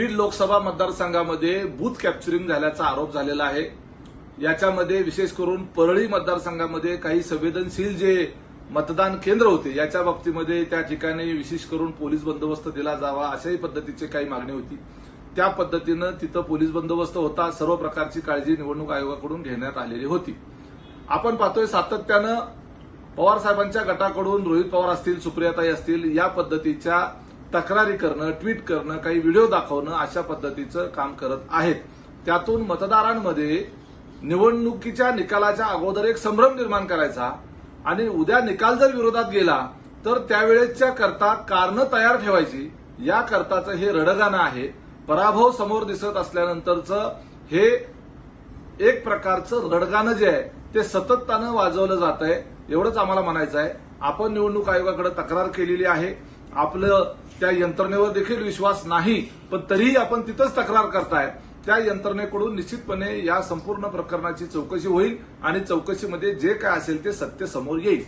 बीड लोकसभा मतदारसंघामध्ये booth capturing झाल्याचा आरोप झालेला आहे. याच्यामध्ये विशेष करून परळी मतदारसंघामध्ये काही संवेदनशील जे मतदान केंद्र होते याच्या बाबतीमध्ये त्या ठिकाणी विशेष करून पोलीस बंदोबस्त दिला जावा अशाही पद्धतीची काही मागणी होती. त्या पद्धतीनं तिथं पोलीस बंदोबस्त होता सर्व प्रकारची काळजी निवडणूक आयोगाकडून घेण्यात आलेली होती. आपण पाहतोय सातत्यानं पवार साहेबांच्या गटाकडून रोहित पवार असतील सुप्रियाताई असतील या पद्धतीच्या तक्रारी करणं ट्विट करणं काही व्हिडिओ दाखवणं अशा पद्धतीचं काम करत आहेत. त्यातून मतदारांमध्ये निवडणुकीच्या निकालाच्या अगोदर एक संभ्रम निर्माण करायचा आणि उद्या निकाल जर विरोधात गेला तर त्यावेळेसच्या करता कारणं तयार ठेवायची. या करताचं हे रडगाणं आहे. पराभव समोर दिसत असल्यानंतरचं हे एक प्रकारचं रडगाणं जे आहे ते सतततानं वाजवलं जात आहे एवढंच आम्हाला म्हणायचं आहे आपण निवडणूक आयोगाकडे तक्रार केलेली आहे. आपलं त्या यंत्रणेवर देखील विश्वास नाही पण तरीही आपण तिथंच तक्रार करतायत त्या यंत्रणेकडून निश्चितपणे या संपूर्ण प्रकरणाची चौकशी होईल आणि चौकशीमध्ये जे काय असेल ते सत्य समोर येईल.